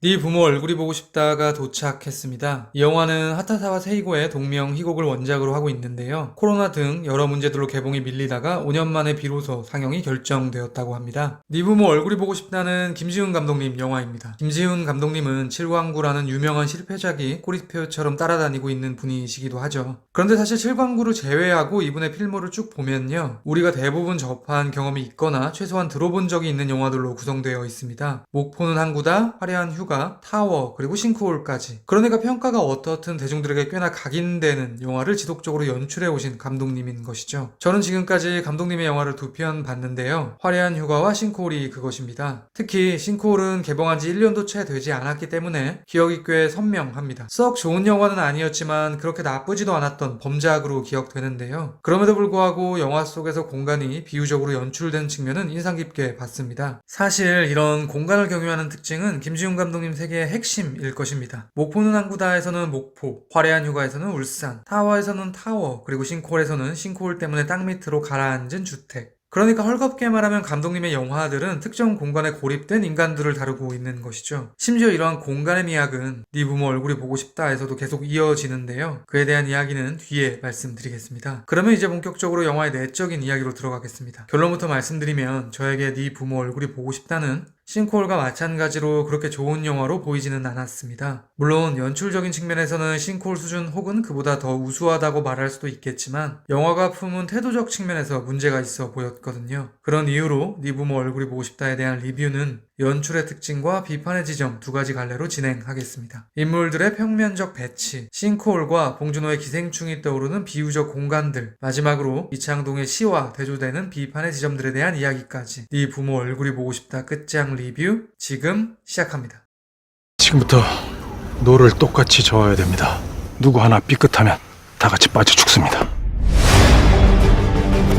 네 부모 얼굴이 보고 싶다가 도착했습니다. 이 영화는 하타사와 세이고의 동명 희곡을 원작으로 하고 있는데요. 코로나 등 여러 문제들로 개봉이 밀리다가 5년 만에 비로소 상영이 결정되었다고 합니다. 네 부모 얼굴이 보고 싶다는 김지훈 감독님 영화입니다. 김지훈 감독님은 칠광구라는 유명한 실패작이 꼬리표처럼 따라다니고 있는 분이시기도 하죠. 그런데 사실 칠광구를 제외하고 이분의 필모를 쭉 보면요. 우리가 대부분 접한 경험이 있거나 최소한 들어본 적이 있는 영화들로 구성되어 있습니다. 목포는 항구다, 화려한 휴 가, 타워, 그리고 싱크홀까지. 그러니까 평가가 어떻든 대중들에게 꽤나 각인되는 영화를 지속적으로 연출해 오신 감독님인 것이죠. 저는 지금까지 감독님의 영화를 두 편 봤는데요. 화려한 휴가와 싱크홀이 그것입니다. 특히 싱크홀은 개봉한 지 1년도 채 되지 않았기 때문에 기억이 꽤 선명합니다. 썩 좋은 영화는 아니었지만 그렇게 나쁘지도 않았던 범작으로 기억되는데요. 그럼에도 불구하고 영화 속에서 공간이 비유적으로 연출된 측면은 인상 깊게 봤습니다. 사실 이런 공간을 경유하는 특징은 김지훈 감독 님 세계의 핵심일 것입니다. 목포는 항구다에서는 목포, 화려한 휴가에서는 울산, 타워에서는 타워, 그리고 싱크홀에서는 싱크홀 때문에 땅 밑으로 가라앉은 주택. 그러니까 헐겁게 말하면 감독님의 영화들은 특정 공간에 고립된 인간들을 다루고 있는 것이죠. 심지어 이러한 공간의 미학은 네 부모 얼굴이 보고 싶다에서도 계속 이어지는데요. 그에 대한 이야기는 뒤에 말씀드리겠습니다. 그러면 이제 본격적으로 영화의 내적인 이야기로 들어가겠습니다. 결론부터 말씀드리면 저에게 네 부모 얼굴이 보고 싶다는 싱크홀과 마찬가지로 그렇게 좋은 영화로 보이지는 않았습니다. 물론 연출적인 측면에서는 싱크홀 수준 혹은 그보다 더 우수하다고 말할 수도 있겠지만 영화가 품은 태도적 측면에서 문제가 있어 보였거든요. 그런 이유로 네 부모 얼굴이 보고 싶다에 대한 리뷰는 연출의 특징과 비판의 지점 두 가지 갈래로 진행하겠습니다. 인물들의 평면적 배치, 싱크홀과 봉준호의 기생충이 떠오르는 비유적 공간들, 마지막으로 이창동의 시와 대조되는 비판의 지점들에 대한 이야기까지 네 부모 얼굴이 보고 싶다 끝장 리뷰 지금 시작합니다. 지금부터 노를 똑같이 저어야 됩니다. 누구 하나 삐끗하면 다 같이 빠져 죽습니다.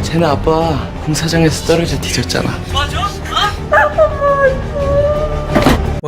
쟤네 아빠 공사장에서 떨어져 뒤졌잖아.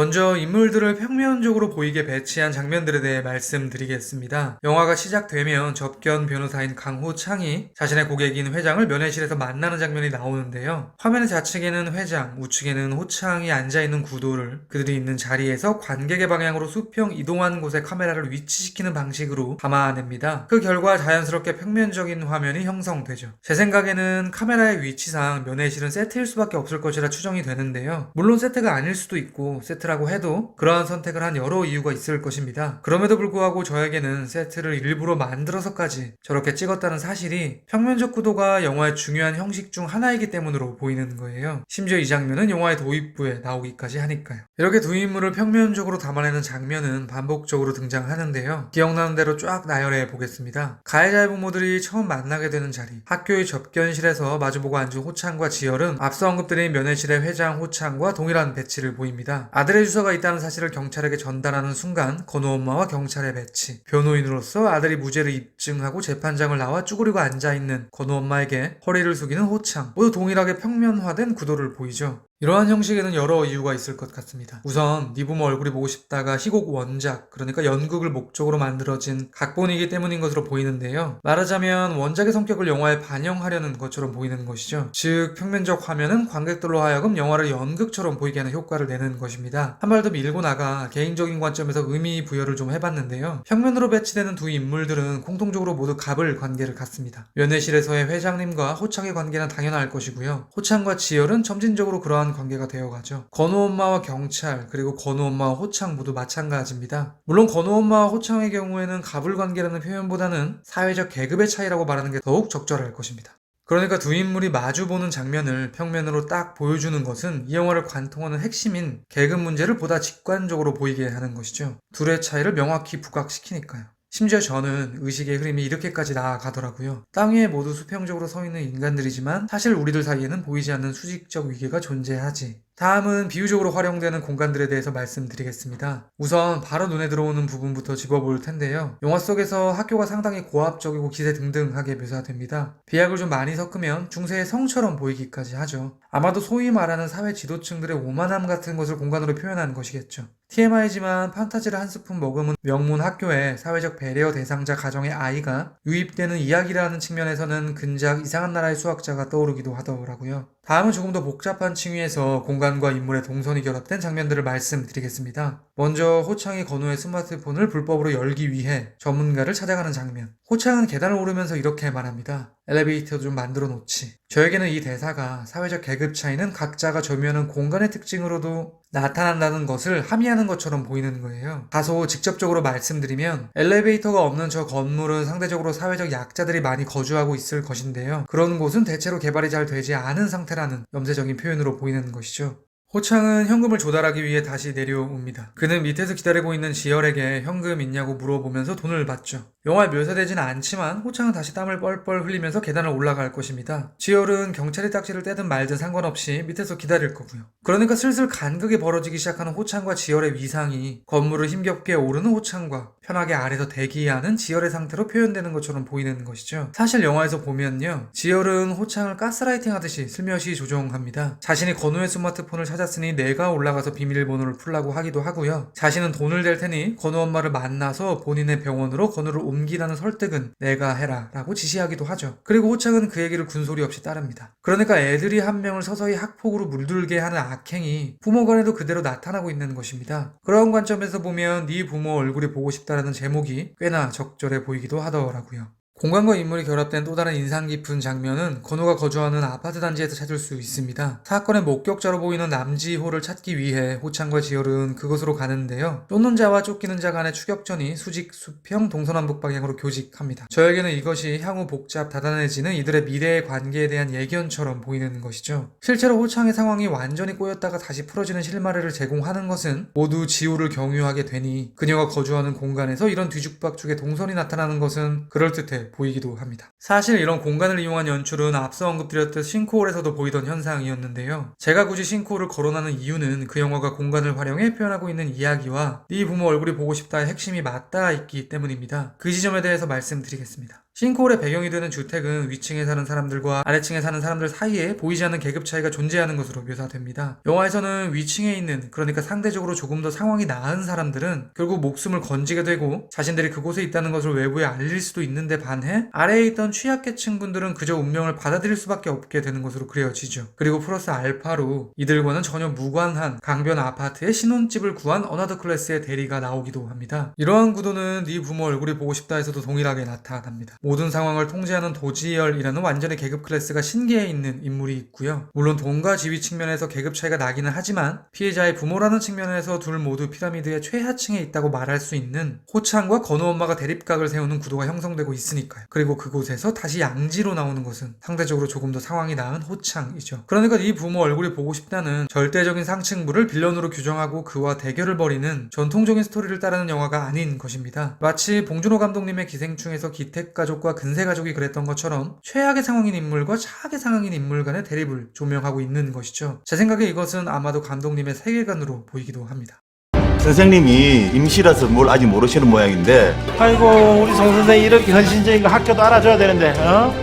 먼저 인물들을 평면적으로 보이게 배치한 장면들에 대해 말씀드리겠습니다. 영화가 시작되면 접견 변호사인 강호창이 자신의 고객인 회장을 면회실에서 만나는 장면이 나오는데요. 화면 좌측에는 회장, 우측에는 호창이 앉아있는 구도를 그들이 있는 자리에서 관객의 방향으로 수평 이동한 곳에 카메라를 위치시키는 방식으로 담아냅니다. 그 결과 자연스럽게 평면적인 화면이 형성되죠. 제 생각에는 카메라의 위치상 면회실은 세트일 수밖에 없을 것이라 추정이 되는데요. 물론 세트가 아닐 수도 있고 세트 라고 해도 그러한 선택을 한 여러 이유가 있을 것입니다. 그럼에도 불구하고 저에게는 세트를 일부러 만들어서까지 저렇게 찍었다는 사실이 평면적 구도가 영화의 중요한 형식 중 하나이기 때문으로 보이는 거예요. 심지어 이 장면은 영화의 도입부에 나오기까지 하니까요. 이렇게 두 인물을 평면적으로 담아내는 장면은 반복적으로 등장하는데요. 기억나는 대로 쫙 나열해 보겠습니다. 가해자의 부모들이 처음 만나게 되는 자리, 학교의 접견실에서 마주보고 앉은 호창과 지열은 앞서 언급드린 면회실의 회장 호창과 동일한 배치를 보입니다. 아들 의 주소가 있다는 사실을 경찰에게 전달하는 순간 건우 엄마와 경찰의 배치, 변호인으로서 아들이 무죄를 입증하고 재판장을 나와 쭈그리고 앉아있는 건우 엄마에게 허리를 숙이는 호창, 모두 동일하게 평면화된 구도를 보이죠. 이러한 형식에는 여러 이유가 있을 것 같습니다. 우선 네 부모 얼굴이 보고 싶다가 희곡 원작, 그러니까 연극을 목적으로 만들어진 각본이기 때문인 것으로 보이는데요. 말하자면 원작의 성격을 영화에 반영하려는 것처럼 보이는 것이죠. 즉 평면적 화면은 관객들로 하여금 영화를 연극처럼 보이게 하는 효과를 내는 것입니다. 한 발 더 밀고 나가 개인적인 관점에서 의미 부여를 좀 해봤는데요. 평면으로 배치되는 두 인물들은 공통적으로 모두 갑을 관계를 갖습니다. 면회실에서의 회장님과 호창의 관계는 당연할 것이고요. 호창과 지열은 점진적으로 그러한 관계가 되어가죠. 건우 엄마와 경찰 그리고 건우 엄마와 호창 모두 마찬가지입니다. 물론 건우 엄마와 호창의 경우에는 갑을 관계라는 표현보다는 사회적 계급의 차이라고 말하는 게 더욱 적절할 것입니다. 그러니까 두 인물이 마주보는 장면을 평면으로 딱 보여주는 것은 이 영화를 관통하는 핵심인 계급 문제를 보다 직관적으로 보이게 하는 것이죠. 둘의 차이를 명확히 부각시키니까요. 심지어 저는 의식의 흐름이 이렇게까지 나아가더라고요. 땅 위에 모두 수평적으로 서 있는 인간들이지만 사실 우리들 사이에는 보이지 않는 수직적 위계가 존재하지. 다음은 비유적으로 활용되는 공간들에 대해서 말씀드리겠습니다. 우선 바로 눈에 들어오는 부분부터 짚어볼 텐데요. 영화 속에서 학교가 상당히 고압적이고 기세 등등하게 묘사됩니다. 비약을 좀 많이 섞으면 중세의 성처럼 보이기까지 하죠. 아마도 소위 말하는 사회 지도층들의 오만함 같은 것을 공간으로 표현하는 것이겠죠. TMI지만 판타지를 한 스푼 먹으면 명문 학교에 사회적 배려 대상자 가정의 아이가 유입되는 이야기라는 측면에서는 근작 이상한 나라의 수학자가 떠오르기도 하더라고요. 다음은 조금 더 복잡한 층위에서 공간과 인물의 동선이 결합된 장면들을 말씀드리겠습니다. 먼저 호창이 건우의 스마트폰을 불법으로 열기 위해 전문가를 찾아가는 장면. 호창은 계단을 오르면서 이렇게 말합니다. 엘리베이터 좀 만들어 놓지. 저에게는 이 대사가 사회적 계급 차이는 각자가 점유하는 공간의 특징으로도 나타난다는 것을 함의하는 것처럼 보이는 거예요. 다소 직접적으로 말씀드리면 엘리베이터가 없는 저 건물은 상대적으로 사회적 약자들이 많이 거주하고 있을 것인데요. 그런 곳은 대체로 개발이 잘 되지 않은 상태라는 염세적인 표현으로 보이는 것이죠. 호창은 현금을 조달하기 위해 다시 내려옵니다. 그는 밑에서 기다리고 있는 지열에게 현금 있냐고 물어보면서 돈을 받죠. 영화에 묘사되지는 않지만 호창은 다시 땀을 뻘뻘 흘리면서 계단을 올라갈 것입니다. 지열은 경찰이 딱지를 떼든 말든 상관없이 밑에서 기다릴 거고요. 그러니까 슬슬 간극이 벌어지기 시작하는 호창과 지열의 위상이 건물을 힘겹게 오르는 호창과 편하게 아래서 대기하는 지열의 상태로 표현되는 것처럼 보이는 것이죠. 사실 영화에서 보면요. 지열은 호창을 가스라이팅 하듯이 슬며시 조종합니다. 자신이 건우의 스마트폰을 찾았으니 내가 올라가서 비밀번호를 풀라고 하기도 하고요. 자신은 돈을 댈 테니 건우 엄마를 만나서 본인의 병원으로 건우를 옮기라는 설득은 내가 해라 라고 지시하기도 하죠. 그리고 호창은 그 얘기를 군소리 없이 따릅니다. 그러니까 애들이 한 명을 서서히 학폭으로 물들게 하는 악행이 부모 간에도 그대로 나타나고 있는 것입니다. 그런 관점에서 보면 네 부모 얼굴이 보고 싶다라는 제목이 꽤나 적절해 보이기도 하더라고요. 공간과 인물이 결합된 또 다른 인상 깊은 장면은 건우가 거주하는 아파트 단지에서 찾을 수 있습니다. 사건의 목격자로 보이는 남지호를 찾기 위해 호창과 지열은 그곳으로 가는데요. 쫓는 자와 쫓기는 자 간의 추격전이 수직, 수평, 동서남북 방향으로 교직합니다. 저에게는 이것이 향후 복잡, 다단해지는 이들의 미래의 관계에 대한 예견처럼 보이는 것이죠. 실제로 호창의 상황이 완전히 꼬였다가 다시 풀어지는 실마리를 제공하는 것은 모두 지호를 경유하게 되니 그녀가 거주하는 공간에서 이런 뒤죽박죽의 동선이 나타나는 것은 그럴듯해 보이기도 합니다. 사실 이런 공간을 이용한 연출은 앞서 언급드렸듯 싱크홀에서도 보이던 현상이었는데요. 제가 굳이 싱크홀을 거론하는 이유는 그 영화가 공간을 활용해 표현하고 있는 이야기와 네 부모 얼굴이 보고 싶다의 핵심이 맞닿아 있기 때문입니다. 그 지점에 대해서 말씀드리겠습니다. 싱크홀의 배경이 되는 주택은 위층에 사는 사람들과 아래층에 사는 사람들 사이에 보이지 않는 계급 차이가 존재하는 것으로 묘사됩니다. 영화에서는 위층에 있는 그러니까 상대적으로 조금 더 상황이 나은 사람들은 결국 목숨을 건지게 되고 자신들이 그곳에 있다는 것을 외부에 알릴 수도 있는데 반해 아래에 있던 취약계층 분들은 그저 운명을 받아들일 수밖에 없게 되는 것으로 그려지죠. 그리고 플러스 알파로 이들과는 전혀 무관한 강변 아파트에 신혼집을 구한 어나더 클래스의 대리가 나오기도 합니다. 이러한 구도는 네 부모 얼굴이 보고 싶다에서도 동일하게 나타납니다. 모든 상황을 통제하는 도지열이라는 완전히 계급 클래스가 신계에 있는 인물이 있고요. 물론 돈과 지위 측면에서 계급 차이가 나기는 하지만 피해자의 부모라는 측면에서 둘 모두 피라미드의 최하층에 있다고 말할 수 있는 호창과 건우 엄마가 대립각을 세우는 구도가 형성되고 있으니까요. 그리고 그곳에서 다시 양지로 나오는 것은 상대적으로 조금 더 상황이 나은 호창이죠. 그러니까 네 부모 얼굴이 보고 싶다는 절대적인 상층부를 빌런으로 규정하고 그와 대결을 벌이는 전통적인 스토리를 따르는 영화가 아닌 것입니다. 마치 봉준호 감독님의 기생충에서 기택가족 과 근세 가족이 그랬던 것처럼 최악의 상황인 인물과 차악의 상황인 인물 간의 대립을 조명하고 있는 것이죠. 제 생각에 이것은 아마도 감독님의 세계관으로 보이기도 합니다. 선생님이 임시라서 뭘 아직 모르시는 모양인데 아이고 우리 송 선생 이렇게 헌신적인 거 학교도 알아줘야 되는데 어?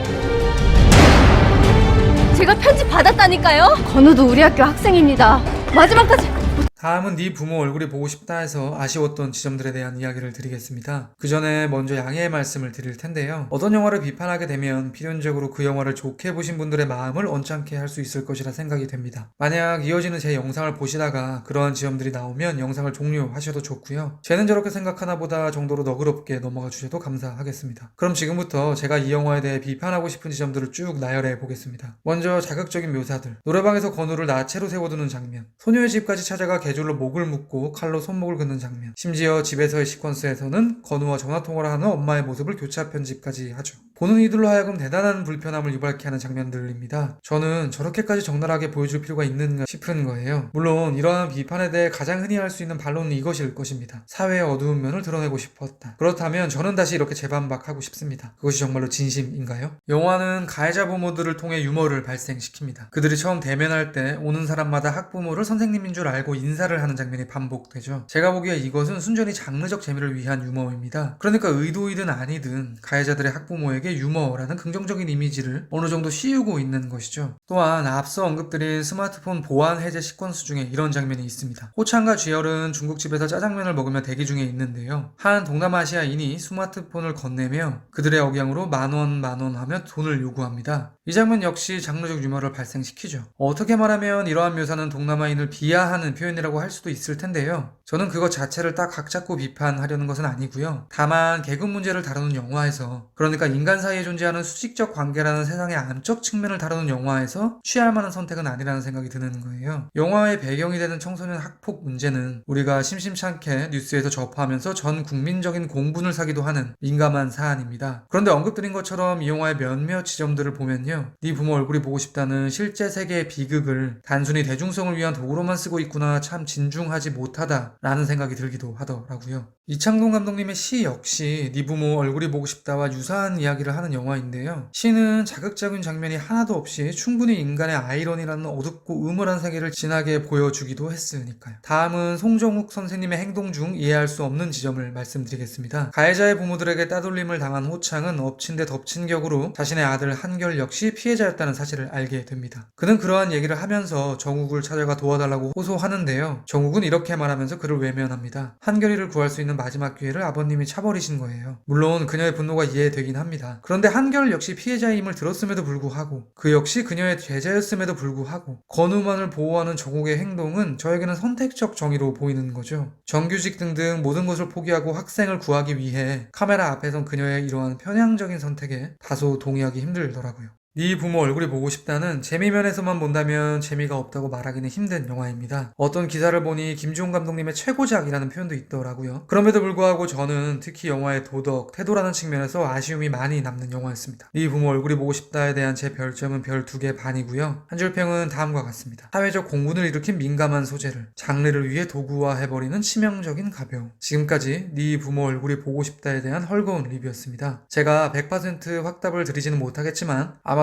제가 편지 받았다니까요. 건우도 우리 학교 학생입니다. 마지막까지 다음은 네 부모 얼굴이 보고 싶다 해서 아쉬웠던 지점들에 대한 이야기를 드리겠습니다. 그 전에 먼저 양해의 말씀을 드릴 텐데요. 어떤 영화를 비판하게 되면 필연적으로 그 영화를 좋게 보신 분들의 마음을 언짢게 할 수 있을 것이라 생각이 됩니다. 만약 이어지는 제 영상을 보시다가 그러한 지점들이 나오면 영상을 종료하셔도 좋고요. 쟤는 저렇게 생각하나 보다 정도로 너그럽게 넘어가 주셔도 감사하겠습니다. 그럼 지금부터 제가 이 영화에 대해 비판하고 싶은 지점들을 쭉 나열해 보겠습니다. 먼저 자극적인 묘사들. 노래방에서 건우를 나체로 세워두는 장면. 소녀의 집까지 찾아가 개줄로 목을 묶고 칼로 손목을 긋는 장면. 심지어 집에서의 시퀀스에서는 건우와 전화 통화를 하는 엄마의 모습을 교차 편집까지 하죠. 보는 이들로 하여금 대단한 불편함을 유발케 하는 장면들입니다. 저는 저렇게까지 적나라하게 보여줄 필요가 있는가 싶은 거예요. 물론 이러한 비판에 대해 가장 흔히 할 수 있는 반론은 이것일 것입니다. 사회의 어두운 면을 드러내고 싶었다. 그렇다면 저는 다시 이렇게 재반박하고 싶습니다. 그것이 정말로 진심인가요? 영화는 가해자 부모들을 통해 유머를 발생시킵니다. 그들이 처음 대면할 때 오는 사람마다 학부모를 선생님인 줄 알고 인사를 하는 장면이 반복되죠. 제가 보기에 이것은 순전히 장르적 재미를 위한 유머입니다. 그러니까 의도이든 아니든 가해자들의 학부모에게 한국의 유머라는 긍정적인 이미지를 어느 정도 씌우고 있는 것이죠. 또한 앞서 언급드린 스마트폰 보안 해제 시퀀스 중에 이런 장면이 있습니다. 호창과 쥐열은 중국집에서 짜장면을 먹으며 대기 중에 있는데요. 한 동남아시아인이 스마트폰을 건네며 그들의 억양으로 만원 만원 하며 돈을 요구합니다. 이 장면 역시 장르적 유머를 발생시키죠. 어떻게 말하면 이러한 묘사는 동남아인을 비하하는 표현이라고 할 수도 있을 텐데요. 저는 그것 자체를 딱 각잡고 비판하려는 것은 아니고요. 다만 계급 문제를 다루는 영화에서 그러니까 인간 사이에 존재하는 수직적 관계라는 세상의 암적 측면을 다루는 영화에서 취할 만한 선택은 아니라는 생각이 드는 거예요. 영화의 배경이 되는 청소년 학폭 문제는 우리가 심심찮게 뉴스에서 접하면서 전 국민적인 공분을 사기도 하는 민감한 사안입니다. 그런데 언급드린 것처럼 이 영화의 몇몇 지점들을 보면요. 네 부모 얼굴이 보고 싶다는 실제 세계의 비극을 단순히 대중성을 위한 도구로만 쓰고 있구나 참 진중하지 못하다라는 생각이 들기도 하더라고요. 이창동 감독님의 시 역시 네 부모 얼굴이 보고 싶다와 유사한 이야기를 하는 영화인데요. 시는 자극적인 장면이 하나도 없이 충분히 인간의 아이러니라는 어둡고 음울한 세계를 진하게 보여주기도 했으니까요. 다음은 송정욱 선생님의 행동 중 이해할 수 없는 지점을 말씀드리겠습니다. 가해자의 부모들에게 따돌림을 당한 호창은 엎친 데 덮친 격으로 자신의 아들 한결 역시 피해자였다는 사실을 알게 됩니다. 그는 그러한 얘기를 하면서 정욱을 찾아가 도와달라고 호소하는데요. 정욱은 이렇게 말하면서 그를 외면합니다. 한결이를 구할 수 있는 마지막 기회를 아버님이 차버리신 거예요. 물론 그녀의 분노가 이해되긴 합니다. 그런데 한결 역시 피해자임을 들었음에도 불구하고 그 역시 그녀의 죄자였음에도 불구하고 건우만을 보호하는 정욱의 행동은 저에게는 선택적 정의로 보이는 거죠. 정규직 등등 모든 것을 포기하고 학생을 구하기 위해 카메라 앞에선 그녀의 이러한 편향적인 선택에 다소 동의하기 힘들더라고요. 네 부모 얼굴이 보고 싶다는 재미면에서만 본다면 재미가 없다고 말하기는 힘든 영화입니다. 어떤 기사를 보니 김지훈 감독님의 최고작이라는 표현도 있더라고요. 그럼에도 불구하고 저는 특히 영화의 도덕, 태도라는 측면에서 아쉬움이 많이 남는 영화였습니다. 네 부모 얼굴이 보고 싶다에 대한 제 별점은 별 두 개 반이고요. 한 줄평은 다음과 같습니다. 사회적 공분을 일으킨 민감한 소재를 장르를 위해 도구화해버리는 치명적인 가벼움. 지금까지 네 부모 얼굴이 보고 싶다에 대한 헐거운 리뷰였습니다. 제가 100% 확답을 드리지는 못하겠지만